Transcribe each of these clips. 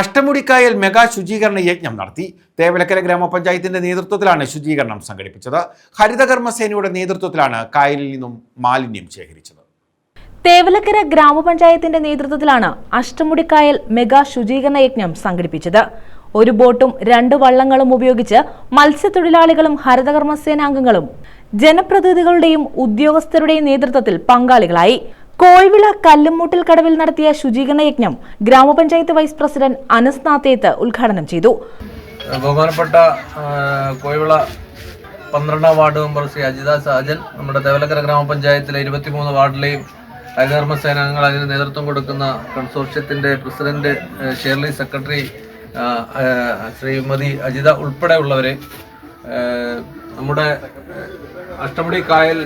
അഷ്ടമുടിക്കായൽ mega ശുചീകരണ യജ്ഞം നടത്തി. തേവലക്കര ഗ്രാമപഞ്ചായത്തിന്റെ നേതൃത്വത്തിലാണ് ശുചീകരണം സംഘടിപ്പിച്ചത്. ഹരിതകർമ്മസേനയുടെ നേതൃത്വത്തിലാണ് കായലിൽ നിന്നും മാലിന്യം ശേഖരിച്ചത്. തേവലക്കര ഗ്രാമപഞ്ചായത്തിന്റെ നേതൃത്വത്തിലാണ് അഷ്ടമുടിക്കായൽ മെഗാ ശുചീകരണ യജ്ഞം സംഘടിപ്പിച്ചത്. ഒരു ബോട്ടും രണ്ട് വള്ളങ്ങളും ഉപയോഗിച്ച് മത്സ്യത്തൊഴിലാളികളും ഹരിതകർമ്മസേനാംഗങ്ങളും ജനപ്രതിനിധികളുടെയും ഉദ്യോഗസ്ഥരുടെയും നേതൃത്വത്തിൽ പങ്കാളികളായി. കോഴിവിള കല്ലുമൂട്ടിൽ കടവിൽ നടത്തിയ ശുചീകരണ യജ്ഞം ഗ്രാമപഞ്ചായത്ത് വൈസ് പ്രസിഡന്റ് അനസ് നാത്തേത്ത് ഉദ്ഘാടനം ചെയ്തു. ബഹുമാനപ്പെട്ട കോഴിവിള പന്ത്രണ്ടാം വാർഡ് മെമ്പർ ശ്രീ അജിത സാജൻ നമ്മുടെ ദേവലക്കര ഗ്രാമപഞ്ചായത്തിലെ ഇരുപത്തിമൂന്ന് വാർഡിലെയും ഹരിതകർമ്മ സേനാംഗങ്ങൾ അതിന് നേതൃത്വം കൊടുക്കുന്ന കൺസോർഷ്യത്തിന്റെ president Shirley secretary Shrimati Ajitha ഉൾപ്പെടെയുള്ളവരെ നമ്മുടെ അഷ്ടമുടി കായൽ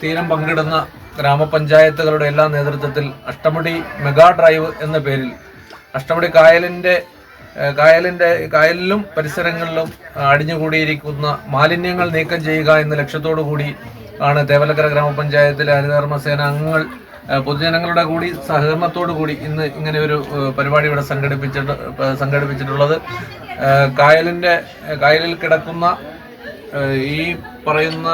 തീരം പങ്കിടുന്ന ഗ്രാമപഞ്ചായത്തുകളുടെ എല്ലാ നേതൃത്വത്തിൽ അഷ്ടമുടി മെഗാ ഡ്രൈവ് എന്ന പേരിൽ അഷ്ടമുടി കായലിന്റെ കായലിന്റെ കായലിലും പരിസരങ്ങളിലും അടിഞ്ഞുകൂടിയിരിക്കുന്ന മാലിന്യങ്ങൾ നീക്കം ചെയ്യുക എന്ന ലക്ഷ്യത്തോടു കൂടി ആണ് തേവലക്കര ഗ്രാമപഞ്ചായത്തിലെ ഹരിതകർമ്മസേന അംഗങ്ങൾ പൊതുജനങ്ങളുടെ കൂടി സഹകരണത്തോടു കൂടി ഇന്ന് ഇങ്ങനെ ഒരു പരിപാടി ഇവിടെ സംഘടിപ്പിച്ചിട്ട് സംഘടിപ്പിച്ചിട്ടുള്ളത്. കായലിന്റെ കായലിൽ കിടക്കുന്ന ഈ പറയുന്ന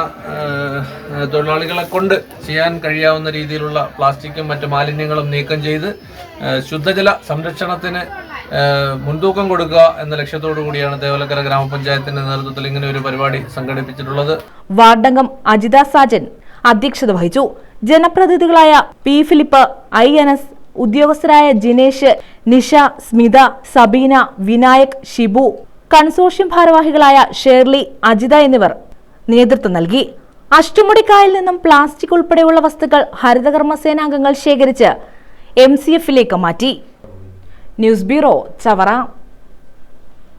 തൊഴിലാളികളെ കൊണ്ട് ചെയ്യാൻ കഴിയാവുന്ന രീതിയിലുള്ള പ്ലാസ്റ്റിക്കും മറ്റു മാലിന്യങ്ങളും നീക്കം ചെയ്ത് ശുദ്ധജല സംരക്ഷണത്തിന് മുൻതൂക്കം കൊടുക്കുക എന്ന ലക്ഷ്യത്തോടു കൂടിയാണ് ദേവലക്കര ഗ്രാമപഞ്ചായത്തിന്റെ നേതൃത്വത്തിൽ ഇങ്ങനെ ഒരു പരിപാടി സംഘടിപ്പിച്ചിട്ടുള്ളത്. വാർഡംഗം അജിത സാജൻ അധ്യക്ഷത വഹിച്ചു. ജനപ്രതിനിധികളായ പി ഫിലിപ്പ് ഐ അനസ് ഉദ്യോഗസ്ഥരായ ജിനേഷ് നിഷ സ്മിത സബീന വിനായക് ഷിബു കൺസോർഷ്യം ഭാരവാഹികളായ ഷേർലി അജിത എന്നിവർ നേതൃത്വം നൽകി. അഷ്ടമുടിക്കായിൽ നിന്നും പ്ലാസ്റ്റിക് ഉൾപ്പെടെയുള്ള വസ്തുക്കൾ ഹരിതകർമ്മസേനാംഗങ്ങൾ ശേഖരിച്ച് എം സി എഫിലേക്ക് മാറ്റി. News bureau Chavara.